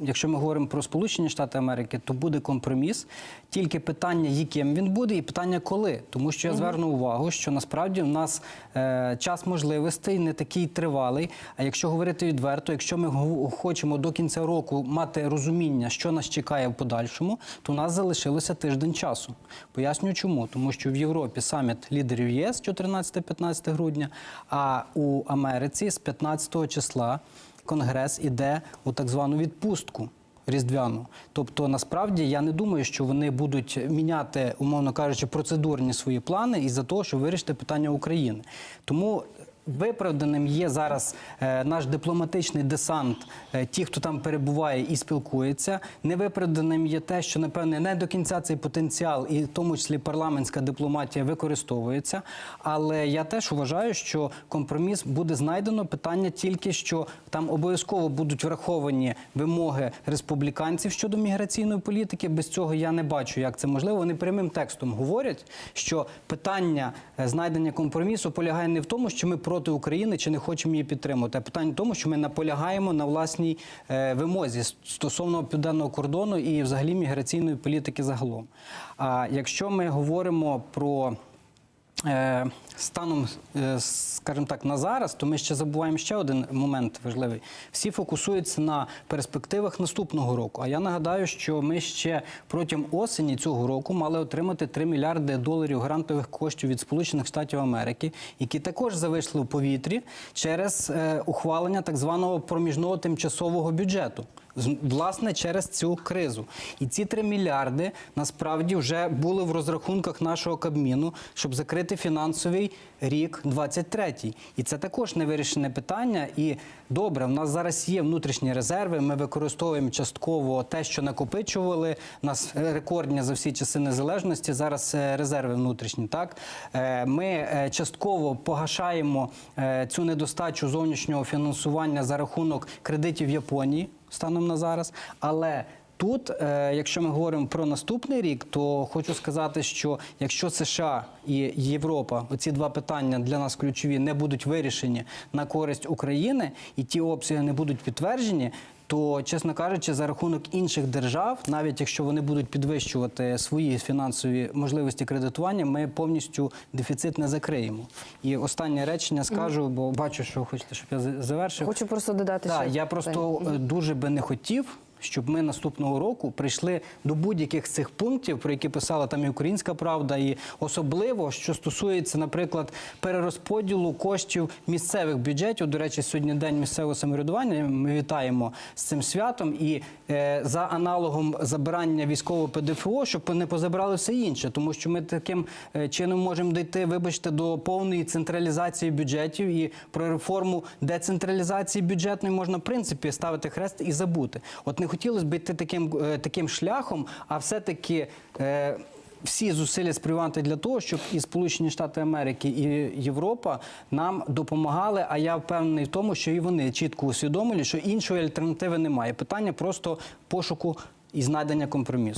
Якщо ми говоримо про Сполучені Штати Америки, то буде компроміс. Тільки питання, яким він буде, і питання коли. Тому що я зверну увагу, що насправді в нас е, час можливостей не такий тривалий. А якщо говорити відверто, якщо ми хочемо до кінця року мати розуміння, що нас чекає в подальшому, то у нас залишилося тиждень часу. Поясню чому. Тому що в Європі саміт лідерів ЄС 14-15 грудня, а у Америці з 15 числа. Конгрес іде у так звану відпустку. Різдвяну, тобто насправді я не думаю, що вони будуть міняти, умовно кажучи, процедурні свої плани із за того, щоб вирішити питання України. Тому виправданим є зараз е, наш дипломатичний десант, е, ті, хто там перебуває і спілкується. Невиправданим є те, що напевне не до кінця цей потенціал, і в тому числі парламентська дипломатія використовується. Але я теж вважаю, що компроміс буде знайдено. Питання тільки що там обов'язково будуть враховані вимоги республіканців щодо міграційної політики. Без цього я не бачу, як це можливо. Вони прямим текстом говорять, що питання е, знайдення компромісу полягає не в тому, що ми проти України чи не хочемо її підтримувати, а питання в тому, що ми наполягаємо на власній е, вимозі стосовно південного кордону і взагалі міграційної політики загалом. А якщо ми говоримо про Станом, е, скажімо так, на зараз, то ми ще забуваємо ще один момент важливий. Всі фокусуються на перспективах наступного року. А я нагадаю, що ми ще протягом осені цього року мали отримати 3 мільярди доларів грантових коштів від Сполучених Штатів Америки, які також зависли в повітрі через е, ухвалення так званого проміжного тимчасового бюджету. Власне, через цю кризу. І ці 3 мільярди насправді вже були в розрахунках нашого Кабміну, щоб закрити фінансовий рік 23-й. І це також невирішене питання. І добре, в нас зараз є внутрішні резерви. Ми використовуємо частково те, що накопичували. У нас рекордні за всі часи незалежності. Зараз е, резерви внутрішні. Так Е, ми е, частково погашаємо е, цю недостачу зовнішнього фінансування за рахунок кредитів Японії станом на зараз. Але тут, е, якщо ми говоримо про наступний рік, то хочу сказати, що якщо США і Європа, оці два питання для нас ключові, не будуть вирішені на користь України, і ті обсяги не будуть підтверджені. То, чесно кажучи, за рахунок інших держав, навіть якщо вони будуть підвищувати свої фінансові можливості кредитування, ми повністю дефіцит не закриємо. І останнє речення скажу, бо бачу, що хочете, щоб я завершив. Хочу просто додати Так, ще. я просто е, дуже би не хотів, щоб ми наступного року прийшли до будь-яких з цих пунктів, про які писала там і Українська Правда, і особливо, що стосується, наприклад, перерозподілу коштів місцевих бюджетів. До речі, сьогодні день місцевого самоврядування. Ми вітаємо з цим святом і е, за аналогом забирання військового ПДФО, щоб не позабрали все інше, тому що ми таким е, чином можемо дійти, вибачте, до повної централізації бюджетів і про реформу децентралізації бюджетної можна в принципі ставити хрест і забути. От не хотілося б йти таким, е, таким шляхом, а все-таки. Е, всі зусилля спрямувати для того, щоб і Сполучені Штати Америки, і Європа нам допомагали. А я впевнений в тому, що і вони чітко усвідомлюють, що іншої альтернативи немає. Питання просто пошуку і знайдення компромісу.